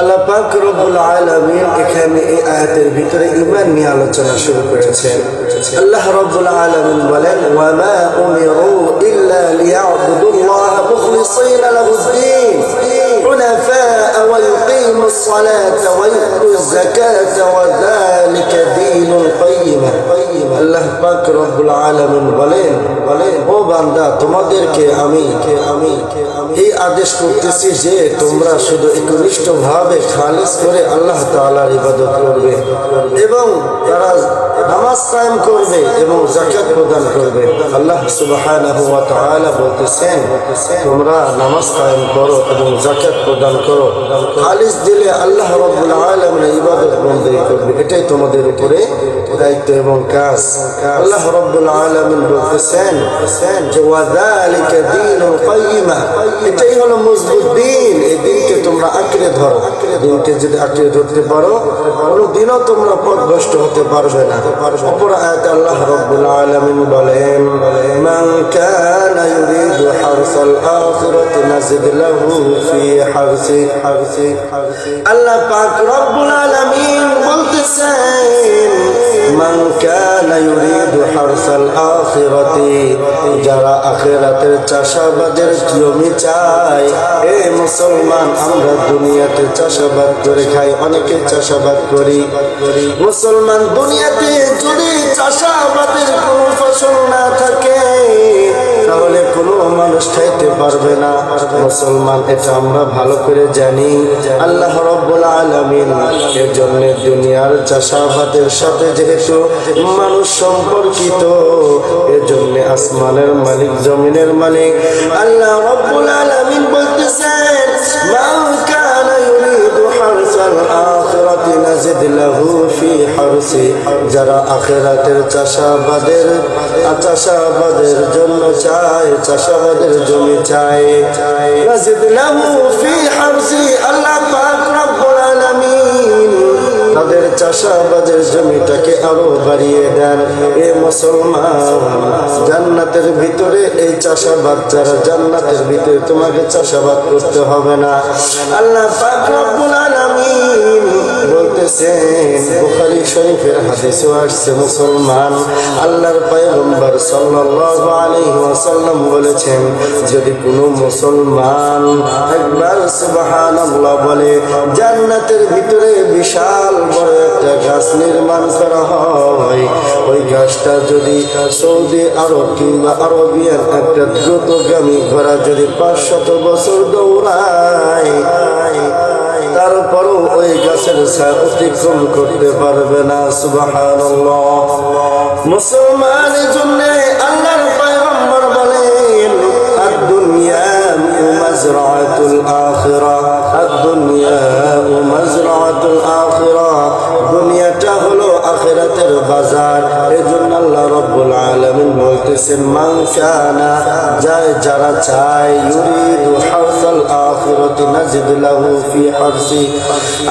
আল্লাহ পাক রব্বুল আলামিন এখানে এই আয়াতের ভিতরে ঈমান নিয়ে আলোচনা শুরু করেছেন। আল্লাহ রব্বুল আলামিন বলেন, ওয়া মা উমিরু ইল্লা লিয়াবুদুল্লাহ মুখলিসিনা লাহুদ-দ্বীন الصلاة ويؤتوا الزكاة وذلك دين القيمة আল্লাহ পাক রব্বুল আলামিন বলেন বলেন ও বান্দা তোমাদেরকে আমি আমি এই আদেশ করতেছি যে তোমরা শুধু একনিষ্ঠ ভাবে খালিস করে আল্লাহ তাআলার ইবাদত করবে এবং তারা নামাজ করবে এবং জাকাত প্রদান করবে। আল্লাহ সুবহানাহু ওয়া তাআলা বলতেছেন, তোমরা নামাজ করো এবং জাকাত প্রদান করো। খালিস দিলে আল্লাহ রাব্বুল আলামিন ইবাদত বন্দেগী করবে। এটাই তোমাদের উপরে দায়িত্ব এবং কাজ। আল্লাহ রাব্বুল আলামিন বলতেছেন যে, ওয়াযালিকা দীনুল কাইয়্যিমা এটাই হলো মজবুত দিন। এই দিনকে তোমরা আঁকড়ে ধরো। দিনকে যদি আঁকড়ে ধরতে পারো, কোনো দিনও তোমরা পথভ্রষ্ট হতে পারবে না। অপর আয়াত আল্লাহ রাব্বুল আলামিন বলেন মান কানা ইউরিদু হারসাল আখিরাতি নাজিদ লাহু ফি হারসি হারসি। আল্লাহ পাক রব্বুল আলামিন যারা আখিরাতের চাষাবাদের জমি চায়। এ মুসলমান, আমরা দুনিয়াতে চাষাবাদ করে খাই, অনেকে চাষাবাদ করি। মুসলমান, দুনিয়াতে যদি চাষাবাদের কোনো ফসল না থাকে মানুষ খাইতে পারবে না। মুসলমান, এটা আমরা ভালো করে জানি। আল্লাহ রব্বুল আলামিন এর জন্য দুনিয়ার চাষাবাদের সাথে যেহেতু মানুষ সম্পর্কিত এর জন্য আসমানের মালিক, জমিনের মালিক, আল্লাহ রব্বুল আলামিন যারা আখিরাতের চাষাবাদের চাষাবাদের জন্য চায়, চাষাবাদের জমি চায়। নাজিদ লাহু ফি হারসি, আল্লাহ পাক তাদের চাষাবাদের জমিটাকে আরও বাড়িয়ে দেন। এ মুসলমান, জান্নাতের ভিতরে এই চাষাবাদ যারা জান্নাতের ভিতরে তোমাকে চাষাবাদ করতে হবে না। আল্লাহ পাক রব্বুল আলামিন মুসলমান বলেছেন, যদি কোনো মুসলমান একবার সুবহানাল্লাহ বলে, জান্নাতের ভিতরে বিশাল বড় একটা গাছ নির্মাণ করা হয়, ওই গাছটা যদি সৌদি আরব কিংবা আরবিয়ান একটা দ্রুতগামী ঘোড়া যদি পাঁচ পাঁচশত বছর দৌড়ায় গাছের ছায়া অতিক্রম করতে পারবে না সুবাহ মুসলমানের জন্য আল্লাহর এজন্য আল্লাহ রব্বুল আলামিন বলতেছেন, মান কানা যায় যারা চায়, ইউরিদু হারসাল আখিরাতি নাজিদ লাহু ফি হারসি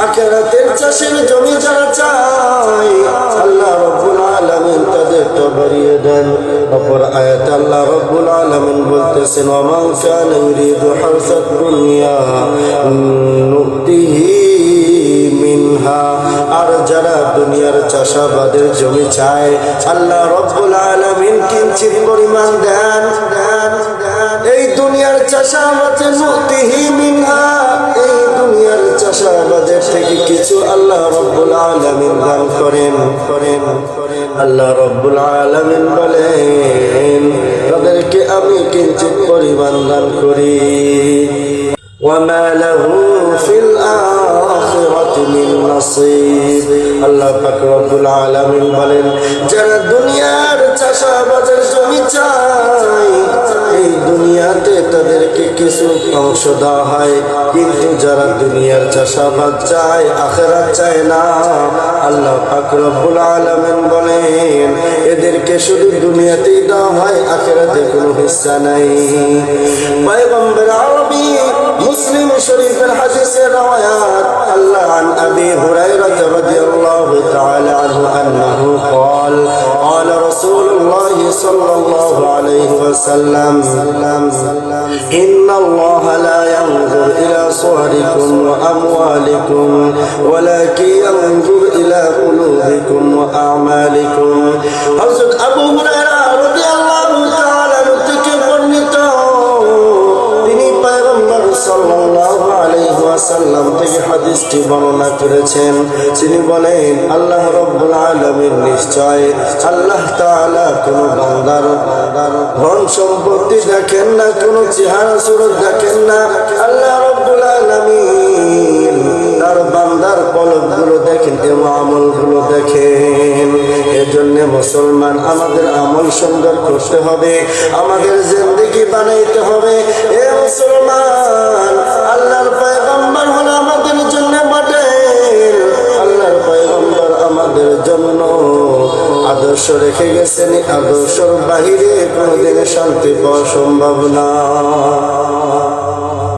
আখিরাতের চাষের জমি যারা চায়, আল্লাহ রব্বুল আলামিন তাদেরটা বাড়িয়ে দেন। অপর আয়াত আল্লাহ রব্বুল আলামিন বলতেছেন ওমান কানা ইউরিদু হারসাদ দুনিয়া যারা দুনিয়ার চাষাবাদের জমি চায়, আল্লাহ রব্বুল আলামিন কিঞ্চিত পরিমাণ দেন দেন এই দুনিয়ার চাষাবাদে মিনহা। এই দুনিয়ার চাষাবাদের থেকে কিছু আল্লাহ রব্বুল আলামিন দান করেন করেন করেন। আল্লাহ রব্বুল আলামিন বলেন, তাদেরকে আমি কিঞ্চিত পরিমাণ দান করি। وما له في الآخرة من نصيب আল্লাহ পাক রব্বুল আলামিন বলেন যারা দুনিয়ার চাষাবাদের জমি চায় এই দুনিয়াতে তাদেরকে কিছু অংশ দেওয়া হয় কিন্তু যারা দুনিয়ার চাষাবাদ চায় আখেরাত চায় না আল্লাহ পাক রব্বুল আলামিন বলেন এদেরকে শুধু দুনিয়াতেই দেওয়া হয় আখেরাতে কোনো হিস্সা নাই পয়গম্বর আরবি مسلم شريف الحديث روايات. الله عن أبي هريرة رضي الله تعالى عنه أنه قال قال رسول الله صلى الله عليه وسلم إن الله لا ينظر إلى صوركم وأموالكم ولكن ينظر إلى قلوبكم وأعمالكم. حضرت أبو هريرة ওয়াসাল্লাম থেকে হাদিসটি বর্ণনা করেছেন। তিনি বলেন, আল্লাহ রাব্বুল আলামিন নিশ্চয় আল্লাহ তাআলা কোন বান্দার ধন সম্পত্তি দেখেন না, কোন চেহারা সুরত দেখেন না। আল্লাহ রাব্বুল আলামিন তার বান্দার পলকগুলো দেখেন এবং আমলগুলো দেখেন। এজন্য মুসলমান আমাদের আমল সুন্দর করতে হবে, আমাদের জিন্দগি বানাইতে হবে। এ মুসলমান, আল্লাহর জন্য আদর্শ রেখে গেছেন আদর্শ বাহিরে কোনোদিন শান্তি পাওয়া সম্ভব না।